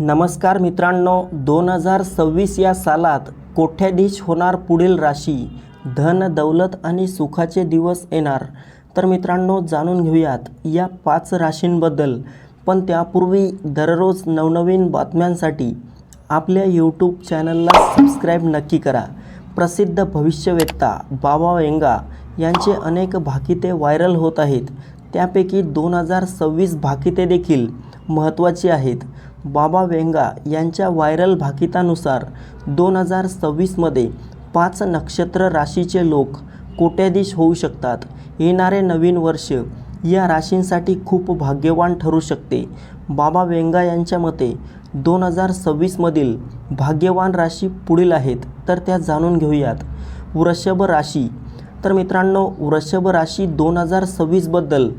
नमस्कार मित्रांनो दोन हजार सव्वीस या सालात कोठ्याधीश होणार पुढील राशी? धन दौलत आणि सुखाचे दिवस येणार. तर मित्रांनो जाणून घेऊयात या पाच राशींबद्दल. पण त्यापूर्वी दररोज नवनवीन बातम्यांसाठी आपल्या यूट्यूब चॅनलला सबस्क्राईब नक्की करा. प्रसिद्ध भविष्यवेत्ता बाबा वेंगा यांचे अनेक भाकिते व्हायरल होत आहेत. त्यापैकी दोन हजार सव्वीस भाकिते देखील महत्त्वाची आहेत. बाबा वेंगा यांच्या व्हायरल भाकितानुसार दोन हजार सव्वीसमध्ये पाच नक्षत्र राशीचे लोक कोट्याधीश होऊ शकतात. येणारे नवीन वर्ष या राशींसाठी खूप भाग्यवान ठरू शकते. बाबा वेंगा यांच्या मते दोन हजार सव्वीसमधील भाग्यवान राशी पुढील आहेत तर त्या जाणून घेऊयात. वृषभ राशी. तर मित्रांनो वृषभ राशी दोन हजार सव्वीसबद्दल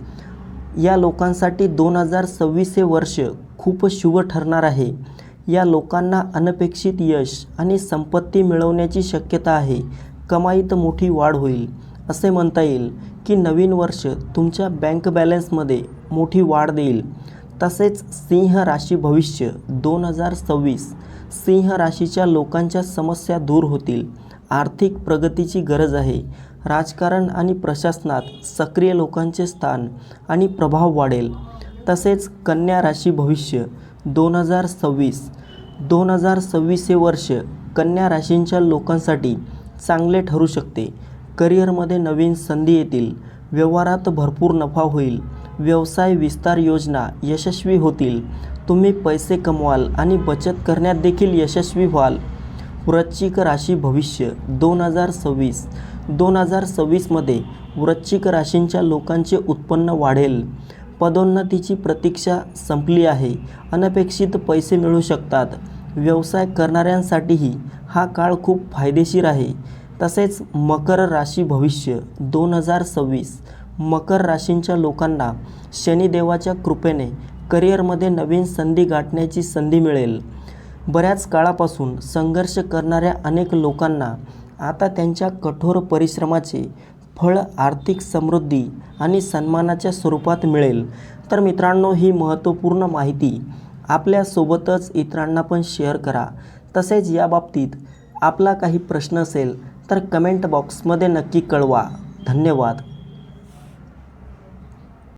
या लोकांसाठी दोन हजार सव्वीस हे वर्ष खूप शुभ ठरणार आहे. या लोकांना अनपेक्षित यश आणि संपत्ती मिळवण्याची शक्यता आहे. कमाईत मोठी वाढ होईल. असे म्हणता येईल की नवीन वर्ष तुमच्या बँक बॅलन्समध्ये मोठी वाढ देईल. तसेच सिंह राशी भविष्य दोन हजार सव्वीस सिंह राशीच्या लोकांच्या समस्या दूर होतील. आर्थिक प्रगतीची गरज आहे. राजकारण आणि प्रशासनात सक्रिय लोकांचे स्थान आणि प्रभाव वाढेल. तसेच कन्या राशी भविष्य दोन हजार सव्वीस दोन हजार सव्वीस हे वर्ष कन्या राशींच्या लोकांसाठी चांगले ठरू शकते. करिअरमध्ये नवीन संधी येतील व्यवहारात भरपूर नफा होईल व्यवसाय विस्तार योजना यशस्वी होतील तुम्ही पैसे कमवाल आणि बचत करण्यात देखील यशस्वी व्हाल. वृश्चिक राशी भविष्य दोन हजार सव्वीस दोन हजार सव्वीसमध्ये वृश्चिक राशींच्या लोकांचे उत्पन्न वाढेल. पदोन्नतीची प्रतीक्षा संपली आहे. अनपेक्षित पैसे मिळू शकतात. व्यवसाय करणाऱ्यांसाठीही हा काळ खूप फायदेशीर आहे. तसेच मकर राशी भविष्य दोन हजार सव्वीस. मकर राशींच्या लोकांना शनिदेवाच्या कृपेने करिअरमध्ये नवीन संधी गाठण्याची संधी मिळेल. बऱ्याच काळापासून संघर्ष करणाऱ्या अनेक लोकांना आता त्यांच्या कठोर परिश्रमाचे फळ आर्थिक समृद्धी आणि सन्मानाच्या स्वरूपात मिळेल. तर मित्रांनो ही महत्त्वपूर्ण माहिती आपल्यासोबतच इतरांना पण शेअर करा. तसेच या बाबतीत आपला काही प्रश्न असेल तर कमेंट बॉक्समध्ये नक्की कळवा. धन्यवाद.